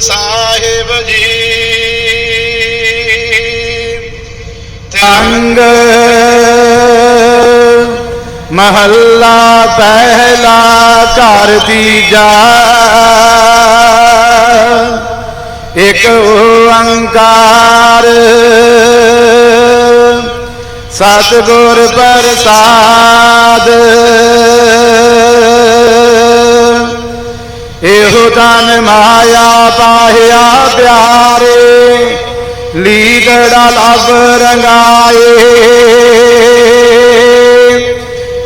ਸਾਹਿਬ ਜੀ। ਤੰਗ ਮਹੱਲਾ ਪਹਿਲਾ ਘਰ ਤੀਜਾ ਇੱਕ ਓੰਕਾਰ ਸਤਿਗੁਰ ਪ੍ਰਸਾਦ। ਇਹੋ ਤਨ ਮਾਇਆ ਪਾਹਿਆ ਪਿਆਰੇ ਲੀਗੜਾ ਲਬ ਰੰਗਾਏ।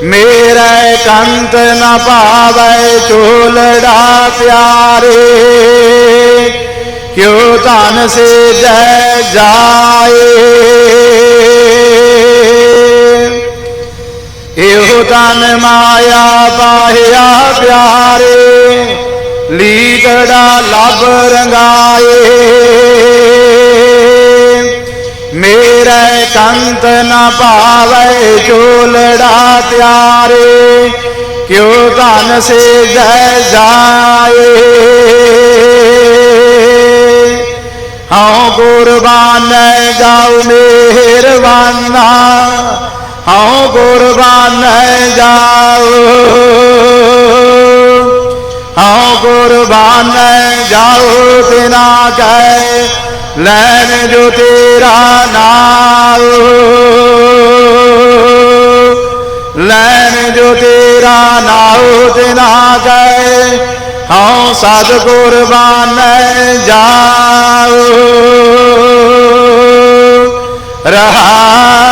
ਮੇਰੇ ਕੰਤ ਨ ਭਾਵੈ ਚੋਲੜਾ ਪਿਆਰੇ, ਕਿਉ ਧਨ ਸੇ ਜੈ ਜਾਏ। ਇਹੋ ਤਨ ਮਾਇਆ ਪਾਹਿਆ ਪਿਆਰੇ ਲੀਗੜਾ ਲਬ ਰੰਗਾਏ। ਮੇਰੇ ਕੰਤ ਨ ਭਾਵੈ ਚੋਲੜਾ ਪਿਆਰੇ ਕਿਉ ਧਨ ਸੇ ਜੈ ਜਾਏ। ਹਉ ਗੁਰਬਾਨ ਜਾਉ ਮਿਹਰਬਾਨਾ, ਹਉ ਗੁਰਬਾਨ ਜਾਉ। ਹਉ ਕੁਰਬਾਨ ਜਾਉ ਤਿਨਾ ਕੈ ਲੈਣ ਜੋ ਤੇਰਾ ਨਾਮ ਲੈਣ ਜੋ ਤੇਰਾ ਨਾਮ ਤਿਨਾ ਕੈ ਹਉ ਸਦ ਕੁਰਬਾਨ ਜਾਉ ਰਹਾਉ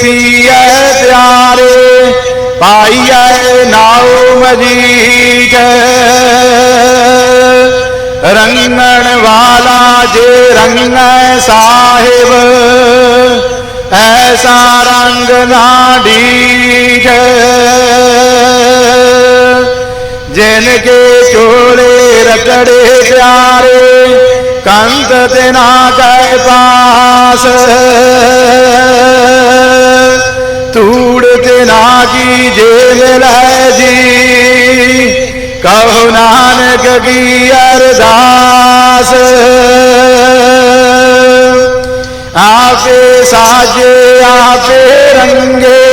ਥੀਐ ਪਿਆਰੇ ਪਾਈਐ ਨਾਉ ਮਜੀਜ ਰੰਗਣ ਵਾਲਾ ਜੇ ਰੰਗੈ ਸਾਹਿਬ, ਐਸਾ ਰੰਗ ਨਾ ਡੀਜ ਜਿਨ ਕੇ ਚੋਲੇ ਰਕੜੇ ਪਿਆਰੇ ਕੰਤ ਤੇ ਨਾ ਕੈ ਪਾਸ। ਮਿਲੈ ਜੀ। ਕਹੋ ਨਾਨਕ ਕੀ ਅਰਦਾਸ। ਆਪੇ ਸਾਜੇ, ਆਪੇ ਰੰਗੇ,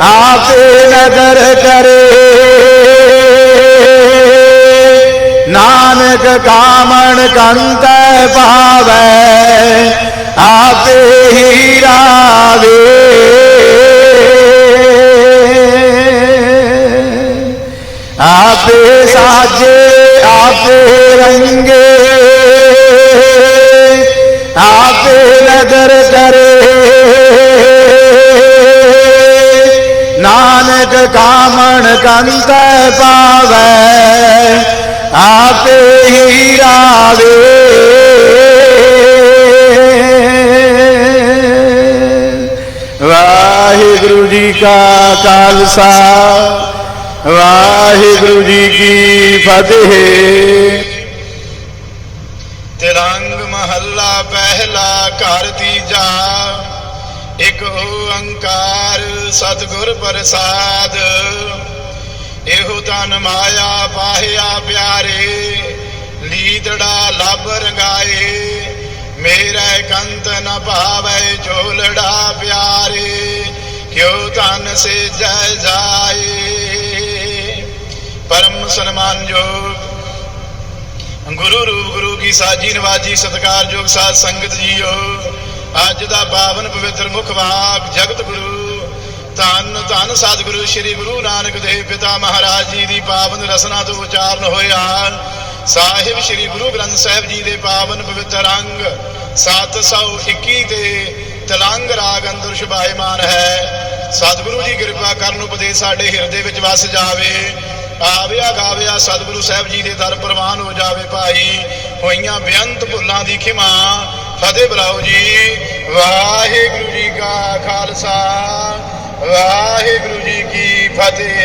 ਆਪੇ ਨਦਰ ਕਰੇ। ਨਾਨਕ ਕਾਮਣ ਕੰਤ ਪਾਵੈ, ਆਪੇ ਹੀਰਾ ਆਪੇ ਸਾਜੇ ਆਪੇ ਰੰਗੇ। ਆਪੇ ਨਦਰ ਕਰੇ ਨਾਨਕ ਕਾਮਣ ਕੰਤ ਪਾਵੈ, ਆਪੇ ਹੀ ਰਾਵੇ ਵਾਹਿਗੁਰੂ ਜੀ ਕਾ ਖਾਲਸਾ। ਵਾਹਿਗੁਰੂ ਜੀ ਕੀ ਫਤਿਹ। ਤਿਰੰਗ ਮਹੱਲਾ ਪਹਿਲਾ ਘਰ ਤੀਜਾ, ਇਕ ਓੰਕਾਰ ਸਤਿਗੁਰ ਪ੍ਰਸਾਦ। ਇਹੋ ਤਨ ਮਾਇਆ ਪਾਹਿਆ ਪਿਆਰੇ ਲੀਦੜਾ ਲਬ ਰੰਗਾਏ। ਮੇਰੇ ਕੰਤ ਨ ਭਾਵੇ ਝੋਲੜਾ ਪਿਆਰੇ, ਕਿਉ ਤਨ ਸੇ ਜੈ ਜਾਏ। ਸਨਮਾਨਯੋਗ ਗੁਰੂ ਰੂਪ ਗੁਰੂ ਕੀ ਸਾਜੀ ਨਵਾਜੀ ਸਤਕਾਰਯੋਗ ਸਾਧ ਸੰਗਤ ਜੀਓ। ਅੱਜ ਦਾ ਪਾਵਨ ਪਵਿੱਤਰ ਮੁਖ ਵਾਕ ਜਗਤ ਗੁਰੂ। ਧੰਨ ਧੰਨ ਸਤਿਗੁਰੂ ਸ੍ਰੀ ਗੁਰੂ ਨਾਨਕ ਦੇਵ ਪਿਤਾ ਮਹਾਰਾਜ ਜੀ ਦੀ ਪਾਵਨ ਰਸਨਾ ਤੋਂ ਉਚਾਰਨ ਹੋਇਆ ਸਾਹਿਬ ਸ੍ਰੀ ਗੁਰੂ ਗ੍ਰੰਥ ਸਾਹਿਬ ਜੀ ਦੇ ਪਾਵਨ ਪਵਿੱਤਰ ਅੰਗ। 721 ਤੇ ਤਲੰਗ ਰਾਗ ਅੰਦਰ ਸ਼ੁਭਾਇਮਾਨ ਹੈ। ਸਤਿਗੁਰੂ ਜੀ ਕਿਰਪਾ ਕਰਨ ਉਪਦੇਸ਼ ਸਾਡੇ ਹਿਰਦੇ ਵਿੱਚ ਵਸ ਜਾਵੇ। ਆਵਿਆ ਗਾਵਿਆ ਸਤਿਗੁਰੂ ਸਾਹਿਬ ਜੀ ਦੇ ਦਰ ਪ੍ਰਵਾਨ ਹੋ ਜਾਵੇ ਭਾਈ। ਹੋਈਆਂ ਬੇਅੰਤ ਭੁੱਲਾਂ ਦੀ ਖਿਮਾ। ਫਤਿਹ ਬੁਲਾਓ ਜੀ। ਵਾਹਿਗੁਰੂ ਜੀ ਕਾ ਖਾਲਸਾ। ਵਾਹਿਗੁਰੂ ਜੀ ਕੀ ਫਤਿਹ।